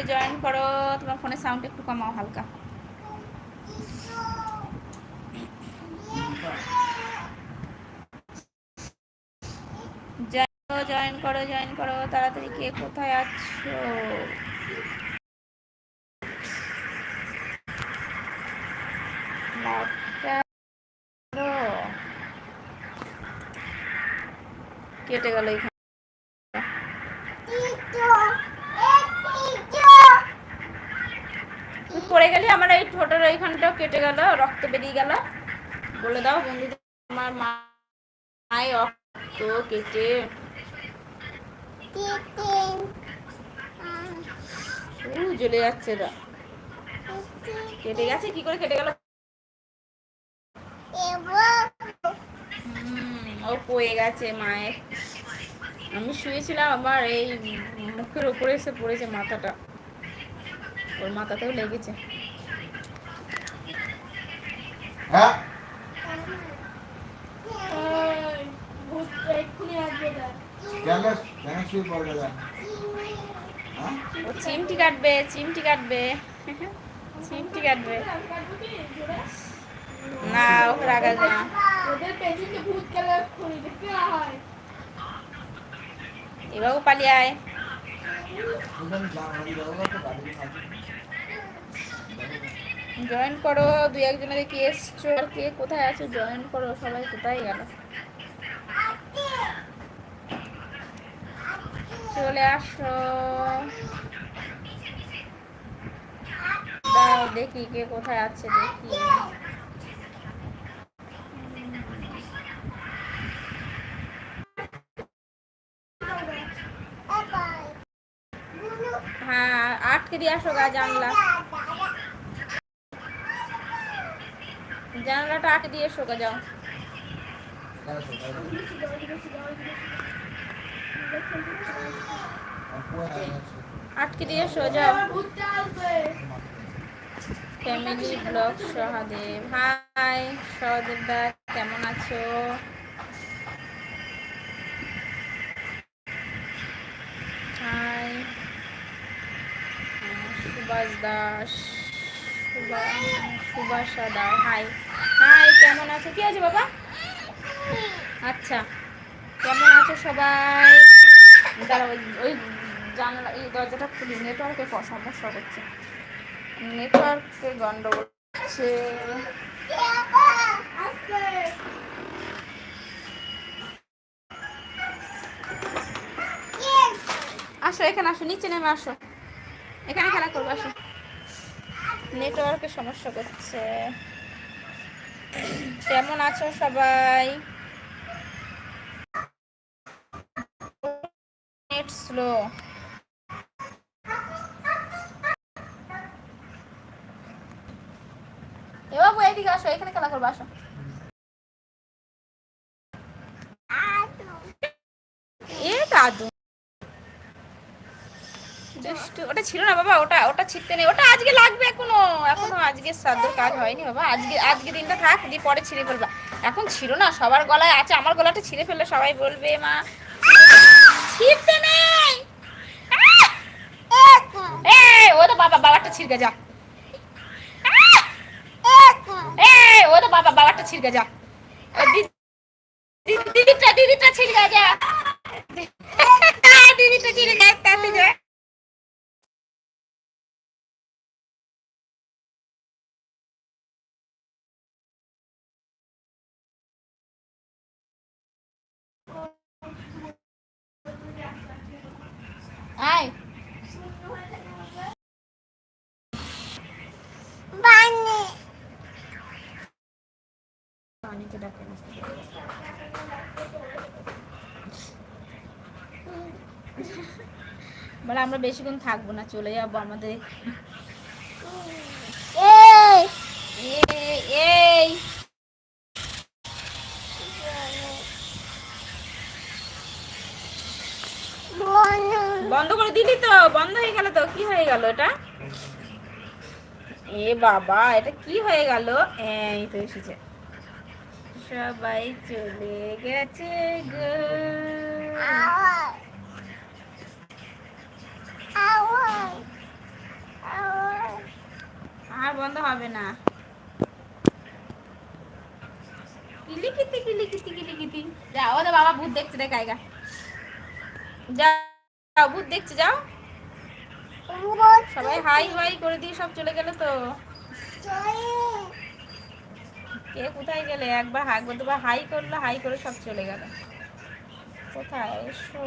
গ্রুপে জয়েন করো, তোমার ফোনের সাউন্ড একটু কমাও হালকা। জয়েন করো জয়েন করো, তাড়াতাড়ি কে কোথায় আছো? কেটে গেল এখানে পড়ে গেলে আমার এই ঠোঁটের এইখানটাও কেটে গেল, রক্ত বেরিয়ে গেল। বলে দাও, বন্ধুদের, আমার মায় রক্ত কেটে। জ্বলে যাচ্ছে কেটে গেছে, কি করে কেটে গেল? ও পয়ে গেছে মায়ের। আমি শুয়েছিলাম, আমার এই মুখের উপরে এসে পড়েছে মাথাটা। ওর মাথাতেও লেগেছে। হ্যাঁ? ও চিমটি কাটবে চিমটি কাটবে। চিমটি কাটবে। না ও রাগা যা ওদের পেছনে ভূত খেলা করি দেখতে হয় এবারও পালিয়ে আয় জয়েন করো, দুই একজনের কি এসছো আর কে কোথায় আছে, জয়েন করো, সবাই কোথায় গেল? চলে আসো। দাও, দেখি কে কোথায় আছে, দেখি। হ্যাঁ আটকে দিয়ে আসো গা জানলা। জানলাটা আটকে দিয়ে শোকা যাও। আটকে দিয়ে আসবে family vlog, Sahadev. Hi, Sahadev da, কেমন আছো? Hi, Subhash Das. Das hi hi কেমন আছো? আছে বাবা? আচ্ছা। কেমন আছো সবাই? ওই- জানলা দরজাটা খুলি। নেটওয়ার্কে সমস্যা করছে নেটওয়ার্কে গন্ডগোল হচ্ছে। আসো, এখানে আসো, নিচে নেমে আসো। এখানে খেলা করব, আসো। নেটওয়ার্কের সমস্যা করছে। কেমন আছো সবাই? Net slow. এবার এদিকে আসো, এখানে খেলা করব, আসো এ দাদু দুষ্টু ওটা ছিল না বাবা ওটা ওটা ছিটতে নেই। ওটা আজকে লাগবে এখনও এখনও আজকে সাধ্যের কাজ হয়নি বাবা। আজকে আজকে দিনটা থাক দিয়ে পরে ছিঁড়ে ফেলবা। এখন ছিল না সবার গলায় আছে আমার গলাটা ছিঁড়ে ফেললে সবাই বলবে মা ছিঁড়তে নেই! ও তো বাবা বাবারটা ছিঁড়কে যা। ও তো বাবা বাবারটা ছিঁড়কে যা। দিদিটা দিদিটা ছিঁড়কে যা। দিদিটা ছিঁড়ে যা তাতে যা আয় পানিকে ডাকে না। বলে আমরা বেশিক্ষণ থাকব না চলে যাব আমাদের। এই! বন্ধ করে দিলি তো বন্ধ হয়ে গেল তো কি হয়ে গেল এটা? এ বাবা এটা কি হয়ে গেল? এই তো এসেছে। সবাই চলে গেছে গো। বন্ধ হবে না। কিলিকিতি কিলিকিতি কিলিকিতি। যাও বাবা ভূত দেখছে রে যাও, ভূত দেখছে, যাও। সবাই হাই হাই করে দিয়ে সব চলে গেল তো। কে কোথায় গেলে? একবার হাই করল, হাই করে সব চলে গেল। কোথায়? এসো।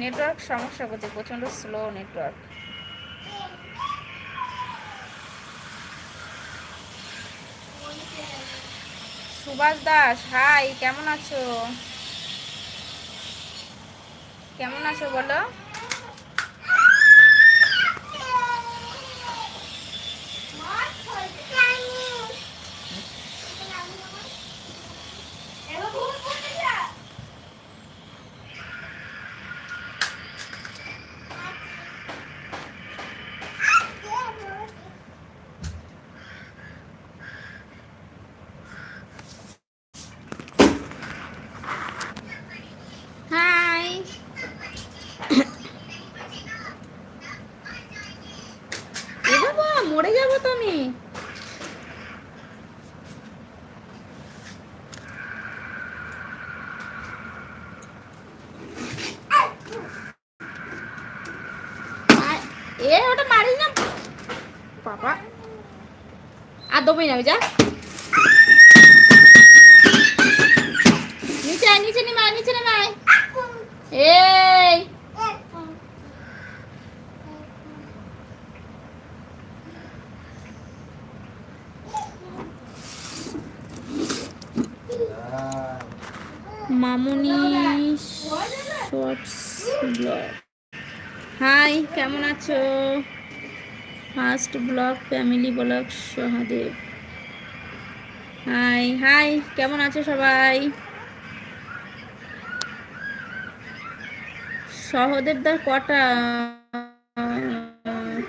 নেটওয়ার্ক সমস্যা করছে প্রচণ্ড slow network. Subhash Das hi কেমন আছো? কেমন আছো বলো হাই এ বাবা মরে যাব তো আমি আয়- এ ওটা মারিস না বাবা আর দেবোই না আমি যা। নিচে নিচে নেমে নিচে নেমে এই। মামুনি শর্টস ব্লগ। হাই, কেমন আছো? First vlog family vlog Sahadev. Hi hi, কেমন আছো সবাই? সহদেবদার কটা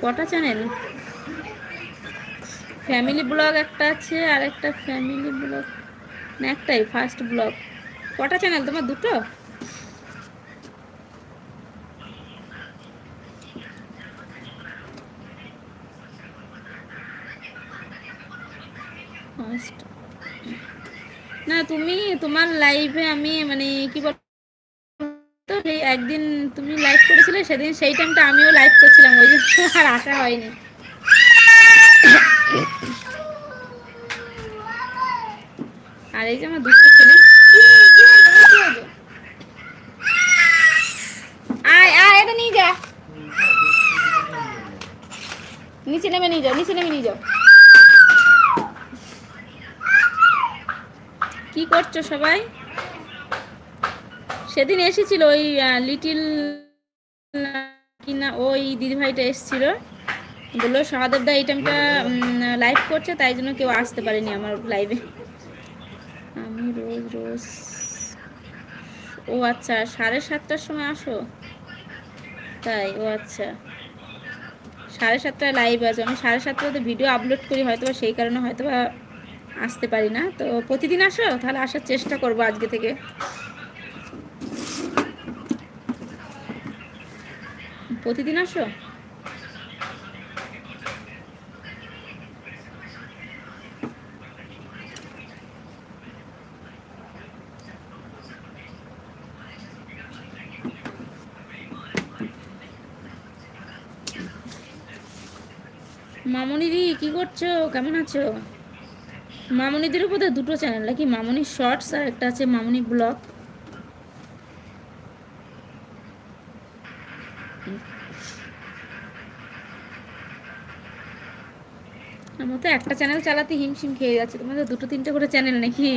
কটা চ্যানেল ফ্যামিলি ব্লগ একটা আছে আর একটা ফ্যামিলি ব্লগ একটাই, ফার্স্ট ব্লগ। কটা চ্যানেল তোমার দুটো? না, তুমি তোমার লাইভে আমি মানে কি বল একদিন তুমি লাইভ করেছিলে, সেদিন সেই টাইমটা আমিও লাইভ করছিলাম, ওই জন্য আর আসা হয়নি। আর এই যে আমার দুটো ছেলে। আয় আয়, এটা নিয়ে যা। নিচে নেমে নিয়ে যাও, নিচে নেমে নিয়ে যাও। কি করছ সবাই? সেদিন এসেছিল ওই লিটিল কিনা ওই দিদিভাইটা এসেছিল। বলল, সহাদেব দা, এই টাইমটা লাইভ করছে, তাই জন্য কেউ আসতে পারেনি আমার লাইভে আমি রোজ রোজ, ও আচ্ছা সাড়ে সাতটার সময় আসো? তাই, ও আচ্ছা। সাড়ে সাতটায় লাইভ আছে। আমি সাড়ে সাতটাতে ভিডিও আপলোড করি হয়তো সেই কারণে হয়তো বা আসতে পারি না। তো প্রতিদিন আসো, তাহলে আসার চেষ্টা করব আজকে থেকে। প্রতিদিন আসো? মামনিদি, কি করছ? কেমন আছো? মামনিদের উপরে দুটো চ্যানেল নাকি মামনি শর্টস আর একটা আছে মামনি ব্লগ আমার তো একটা চ্যানেল চালাতে হিমশিম খেয়ে যাচ্ছে, তোমাদের দুটো তিনটে করে চ্যানেল নাকি?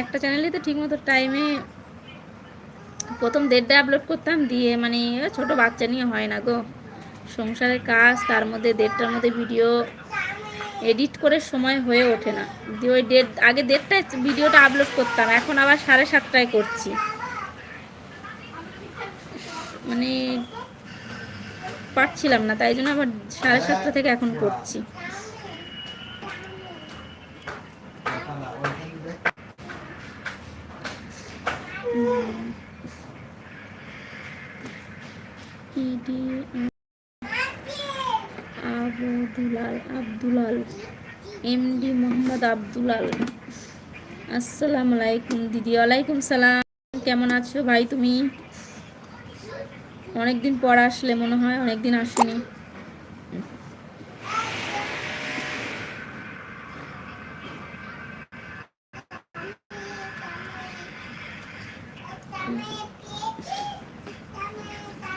একটা চ্যানেলে তো ঠিকমতো টাইমে প্রথম দেড়টা আপলোড করতাম, দিয়ে মানে ছোট বাচ্চা নিয়ে হয় না গো। সংসারের কাজ তার মধ্যে দেড়টার মধ্যে ভিডিও এডিট করে সময় হয়ে ওঠে না। দিয়ে ওই ডেট আগে দেড়টায় ভিডিওটা আপলোড করতাম এখন আবার সাড়ে সাতটায় করছি। মানে পারছিলাম না তাই জন্য আবার সাড়ে সাতটা থেকে এখন করছি। আবদুলাল, আব্দুলাল, এমডি মোহাম্মদ আব্দুলাল। আসসালামু আলাইকুম দিদি। ওয়ালাইকুম সালাম। কেমন আছো ভাই তুমি? অনেকদিন পর আসলে মনে হয়, অনেকদিন আসেনি।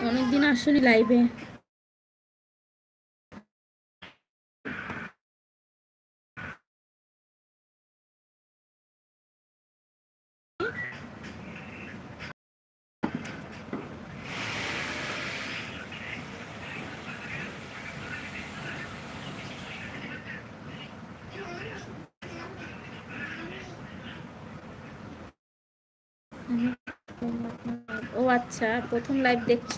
অনেকদিন আসনি লাইভে ও আচ্ছা প্রথম লাইভ দেখছ?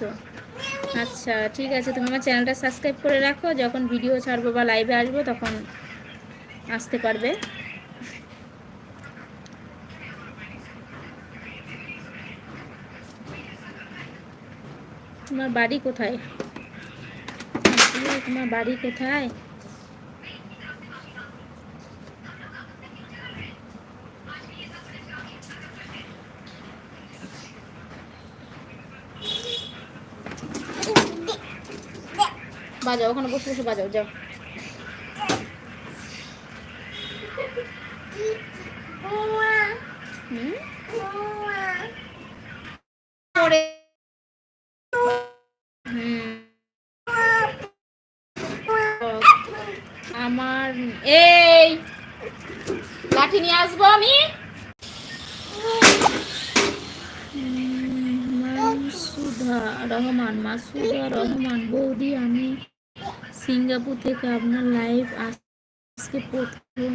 আচ্ছা ঠিক আছে, তুমি আমার চ্যানেলটা সাবস্ক্রাইব করে রাখো, যখন ভিডিও ছাড়বো বা লাইভে আসব তখন আসতে পারবে। তোমার বাড়ি কোথায়? তোমার বাড়ি কোথায়? বাজাও, ওখানে বসে বসে বাজাও, যাও। আমার, এই, লাঠি নিয়ে আসব আমি। মাসুদা রহমান মাসুদা রহমান, বৌদি আমি। সিঙ্গাপুর থেকে আপনার লাইভ আজকে প্রথম।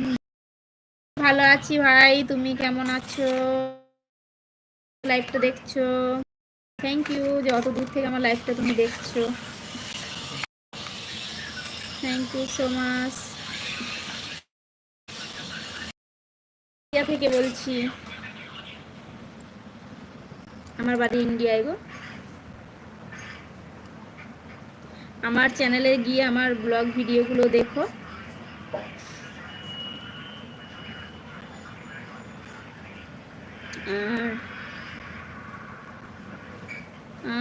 ভালো আছি ভাই, তুমি কেমন আছো? লাইভটা দেখছ? থ্যাংক ইউ যে অত দূর থেকে আমার লাইভটা তুমি দেখছ। থ্যাংক ইউ সো মাচ থেকে বলছি। আমার বাড়ি ইন্ডিয়ায় গো। আমার চ্যানেলে গিয়ে আমার ব্লগ ভিডিওগুলো দেখো। আর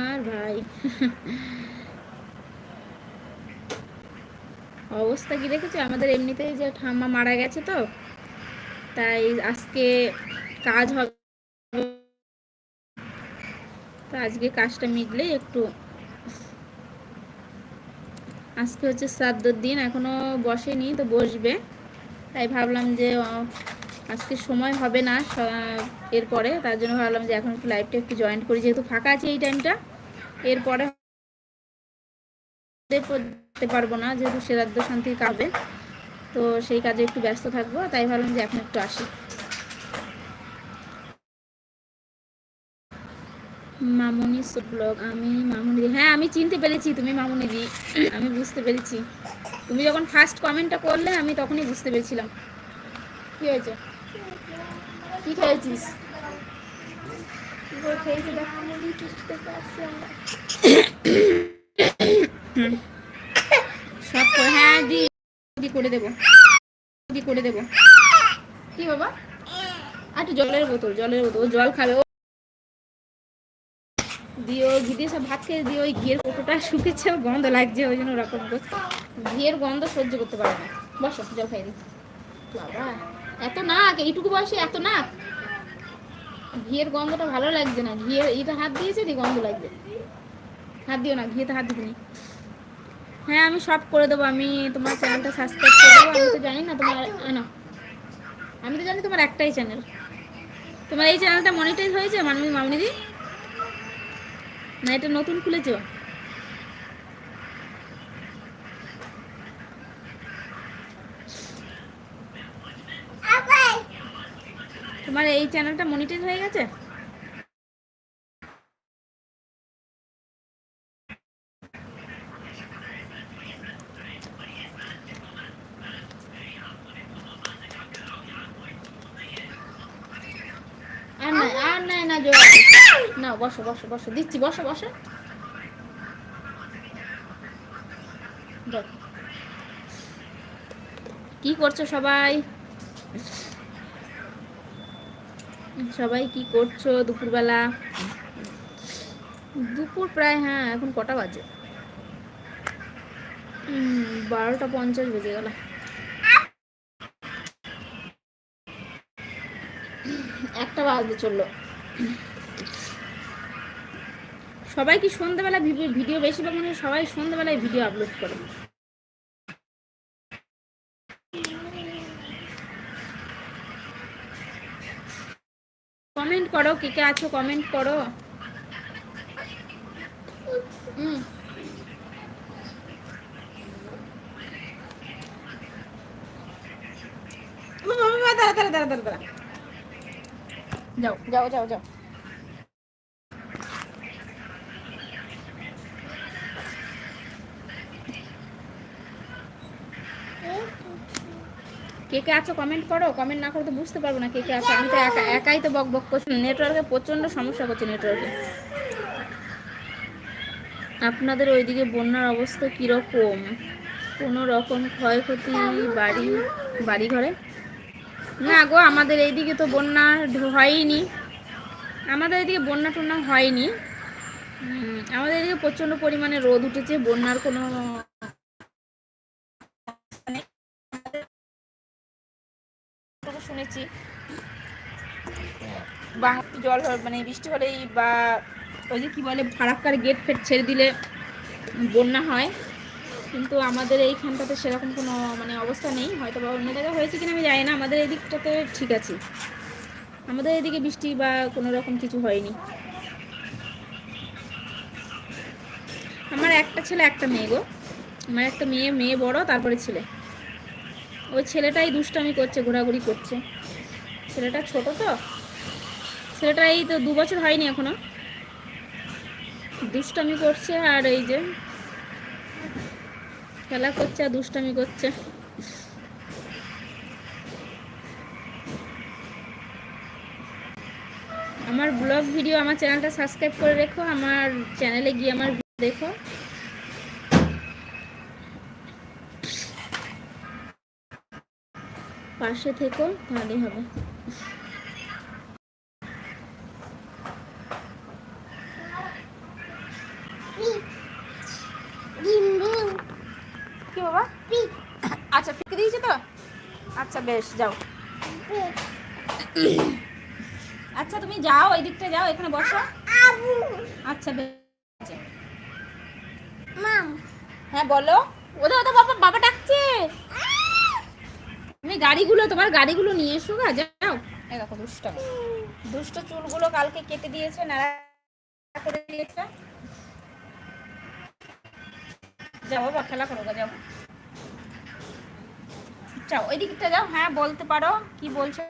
আর ভাই, অবস্থা কি দেখেছ? আমাদের এমনিতেই যে ঠাম্মা মারা গেছে তো, তাই আজকে কাজ হবে। তো আজকে কাজটা মিটলে একটু আজকে হচ্ছে শ্রাদ্ধর দিন, এখনও বসেনি তো বসবে। তাই ভাবলাম যে আজকে সময় হবে না এরপরে, তার জন্য ভাবলাম যে এখন একটু লাইভটা একটু জয়েন করি, যেহেতু ফাঁকা আছে এই টাইমটা এরপরে করতে পারব না, যেহেতু শ্রাদ্ধ শান্তির কাবে তো সেই কাজে একটু ব্যস্ত থাকব, তাই ভাবলাম যে এখন একটু আসি। মামুনি ব্লগ আমি মামুনিদি হ্যাঁ আমি চিনতে পেরেছি, তুমি মামুনি দি। আমি বুঝতে পেরেছি। তুমি যখন ফার্স্ট কমেন্টটা করলে, আমি তখনই বুঝতে পেরেছিলাম। কি হয়েছে? কি খেয়েছিস? সব হ্যাঁ দি করে দেবো। কি বাবা? আর জলের বোতল জলের বোতল জল খাবে দিয়ে ঘি দিয়ে সব ভাত খেয়ে দিয়ে ওই ঘিয়ের কোটোটা শুকেছে গন্ধ লাগছে, ওই জন্য ওরকম ঘিয়ের গন্ধ সহ্য করতে পারে না। বসো, জল খাই দি বাবা, এত নাক, এইটুকু বয়সে এত নাক। ঘিয়ের গন্ধটা ভালো লাগছে না। ঘিয়ের এটা হাত দিয়েছে দি গন্ধ লাগবে হাত দিও না, ঘিয়েতে হাত দিবনি হ্যাঁ আমি সব করে দেবো। আমি তোমার চ্যানেলটা সাবস্ক্রাইব করে দেবো। আমি তো জানি না তোমার না। আমি তো জানি তোমার একটাই চ্যানেল। তোমার এই চ্যানেলটা মনিটাইজ হয়েছে, মানবী মামনিদি না, এটা নতুন খুলেছো। তোমার এই চ্যানেলটা মনিটাইজ হয়ে গেছে? আর না, আর নাই না জোর না, বসো বসো বসো, দিচ্ছি, বসো বসো। কি করছ সবাই? সবাই কি করছ দুপুরবেলা? দুপুর প্রায় হ্যাঁ এখন কটা বাজে? বারোটা পঞ্চাশ বেজে গেল। একটা বাজতে চলল। সবাই কি সন্ধ্যাবেলা ভিডিও- বেশিরভাগ মানে সবাই সন্ধ্যাবেলায় ভিডিও আপলোড করে? কমেন্ট করো কে কে আছো কমেন্ট করো। হুম দাঁড়া দাঁড়া দাঁড়া দাঁড়া। যাও যাও যাও যাও। কে কে আছো কমেন্ট করো। কমেন্ট না করো তো বুঝতে পারব না কে কে আছো। আমি তো একা একাই তো বক বক করছি। নেটওয়ার্কে প্রচণ্ড সমস্যা করছে নেটওয়ার্কে আপনাদের ওইদিকে বন্যার অবস্থা কীরকম? কোনো রকম ক্ষয়ক্ষতি বাড়ি বাড়ি ঘরে না গো, আমাদের এইদিকে তো বন্যা হয়নি। আমাদের এদিকে বন্যা টন্যা হয়নি। আমাদের এদিকে প্রচণ্ড পরিমাণে রোদ উঠেছে। বন্যার কোনো জল মানে বৃষ্টি হলেই বা ওই যে কী বলে, ফারাক্কার গেট ফেট ছেড়ে দিলে বন্যা হয়। কিন্তু আমাদের এইখানটাতে সেরকম কোনো মানে অবস্থা নেই। হয়তো বা অন্য জায়গায় হয়েছে কিনা আমি জানি না। আমাদের এই দিকটাতে ঠিক আছে। আমাদের এদিকে বৃষ্টি বা কোনো রকম কিছু হয়নি। আমার একটা ছেলে, একটা মেয়ে গো। আমার একটা মেয়ে মেয়ে বড়, তারপরে ছেলে। ওই ছেলেটাই দুষ্টামি করছে, ঘোরাঘুরি করছে। ছেলেটা ছোট তো। ছেলেটা এই তো দু বছর হয়নি এখনও। দুষ্টামি করছে আর এই যে খেলা করছে আর দুষ্টামি করছে। আমার ব্লগ ভিডিও আমার চ্যানেলটা সাবস্ক্রাইব করে রেখো, আমার চ্যানেলে গিয়ে আমার দেখো। পাশে থেকো, তাহলেই হবে কি বাবা আচ্ছা পিকে দিয়েছে তো আচ্ছা বেশ যাও। আচ্ছা তুমি যাও ওই দিকটা যাও এখানে বসো। আচ্ছা বেশ। হ্যাঁ বলো। ওদের ওদের বাবা বাবা ডাকছে। তুমি গাড়িগুলো তোমার গাড়িগুলো নিয়ে এসো গা যাও। এই দেখো দুষ্ট দুষ্ট চুলগুলো কালকে কেটে দিয়েছে নাড়া করে দিয়েছে। যাও বাবা খেলা করো গা, যাও। যাও ওই দিকটা যাও হ্যাঁ বলতে পারো। কি বলছো?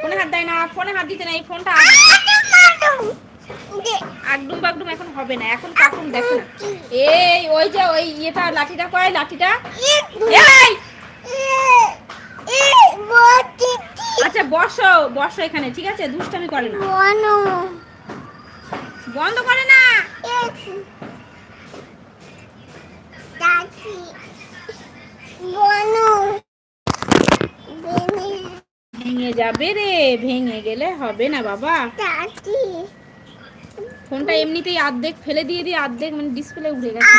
ফোনে হাত দেয় না, ফোনে হাত দিতে নাই, ফোনটা আগডুম বাগডুম এখন হবে না, এখন কার্টুন দেখো না। এই, ওই যে ওই ইয়েটা, লাঠিটা, কয় লাঠিটা? এই! আচ্ছা বসো বসো এখানে, ঠিক আছে? দুষ্টামি করে না। বন্ধ করে না। ভেঙে যাবে রে ভেঙে গেলে হবে না বাবা। ফোনটা এমনিতেই আর্ধেক ফেলে দিয়ে দিয়ে আর্ধেক মানে ডিসপ্লে উঠে গেছে।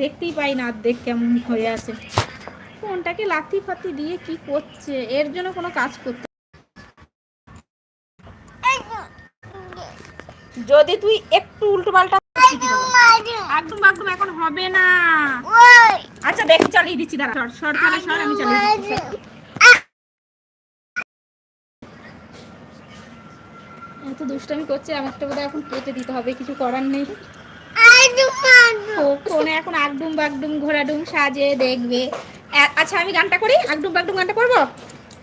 দেখতেই পাই না অর্ধেক কেমন হয়ে আছে। ফোনটাকে লাথি ফাতি দিয়ে কি করছে? এর জন্য কোনো কাজ করতে যদি তুই একটু উল্টো পাল্টা একদম একদম এখন হবে না। আচ্ছা দেখ চালিয়ে দিচ্ছি দাঁড়া সর সর তাহলে সর আমি চালিয়ে দিচ্ছি এত দুষ্টামি করছে আমারটা বোধহয় এখন দিতে হবে কিছু করার নেই। ফোনে এখন আগডুম বাগডুম ঘোরাডুম সাজে দেখবে। আচ্ছা আমি গানটা করি? আগডুম বাগডুম গানটা করব?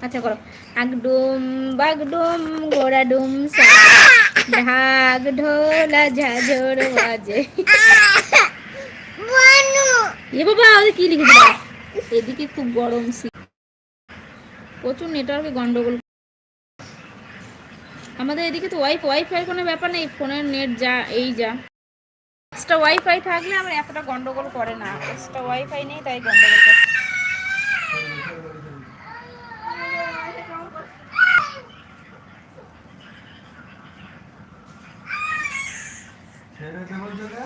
আচ্ছা করো। আগডুম বাগডুম সাজে, ঢাক ঢোলা ঝাঁঝর বাজে। এ বাবা ওদের কি লিখেছে বাবা? এদিকে খুব গরম শীত। প্রচুর নেটওয়ার্কে গন্ডগোল। আমাদের এদিকে তো ওয়াইফ ওয়াইফাই কোনো ব্যাপার নেই। ফোনের নেট যা এই যা। এক্সট্রা ওয়াইফাই থাকলে আমার এতটা গন্ডগোল করে না। এক্সট্রা ওয়াইফাই নেই তাই গন্ডগোল করে ছেড়ে